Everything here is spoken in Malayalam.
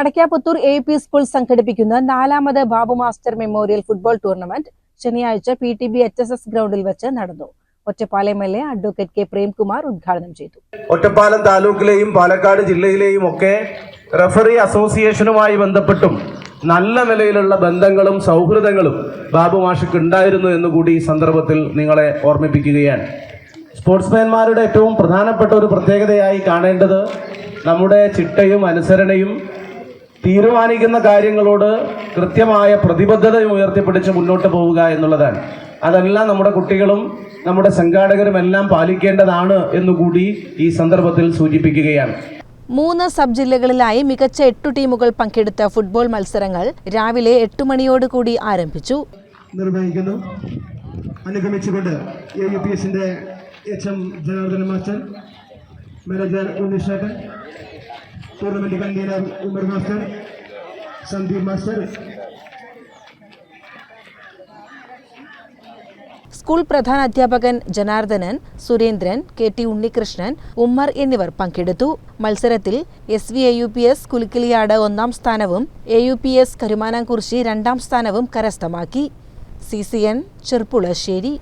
അടയ്ക്കാപുത്തൂർ എ പി സ്കൂൾ സംഘടിപ്പിക്കുന്ന നാലാമത് Babu master memorial football tournament ശനിയാഴ്ച P T B H S S ഗ്രൗണ്ടിൽ വെച്ച് നടന്നു. Ottapalam L A advocate K Premkumar ഉദ്ഘാടനം ചെയ്തു. ഒറ്റപ്പാലം താലൂക്കിലെയും പാലക്കാട് ജില്ലയിലെയും ഒക്കെ റഫറി അസോസിയേഷനുമായി ബന്ധപ്പെട്ടും നല്ല നിലയിലുള്ള ബന്ധങ്ങളും സൗഹൃദങ്ങളും ബാബു മാഷിക്ക് ഉണ്ടായിരുന്നു എന്നുകൂടി ഈ സന്ദർഭത്തിൽ നിങ്ങളെ ഓർമ്മിപ്പിക്കുകയാണ്. സ്പോർട്സ്മാൻമാരുടെ ഏറ്റവും പ്രധാനപ്പെട്ട ഒരു പ്രത്യേകതയായി കാണേണ്ടത് നമ്മുടെ ചിട്ടയും അനുസരണയും തീരുമാനിക്കുന്ന കാര്യങ്ങളോട് കൃത്യമായ പ്രതിബദ്ധത ഉയർത്തിപ്പിടിച്ച് മുന്നോട്ട് പോവുക എന്നുള്ളതാണ്. അതെല്ലാം നമ്മുടെ കുട്ടികളും നമ്മുടെ സംഘാടകരും എല്ലാം പാലിക്കേണ്ടതാണ് എന്നുകൂടി ഈ സന്ദർഭത്തിൽ സൂചിപ്പിക്കുകയാണ്. മൂന്ന് സബ് ജില്ലകളിലായി മികച്ച എട്ടു ടീമുകൾ പങ്കെടുത്ത ഫുട്ബോൾ മത്സരങ്ങൾ രാവിലെ എട്ട് മണിയോടുകൂടി ആരംഭിച്ചു. നിർവഹിക്കുന്നു. അനുഗമിച്ചുകൊണ്ട് എ യു പി എസിന്റെ H M Janardhana master manager tournament convener Umar master Sandeep master. School പ്രധാന അധ്യാപകൻ ജനാർദ്ദനൻ സുരേന്ദ്രൻ കെ ടി ഉണ്ണികൃഷ്ണൻ ഉമ്മർ എന്നിവർ പങ്കെടുത്തു. മത്സരത്തിൽ S V A U P S Kulukkiliyad ഒന്നാം സ്ഥാനവും A U P S Karumanamkurissi രണ്ടാം സ്ഥാനവും കരസ്ഥമാക്കി. C C N Cherpulassery.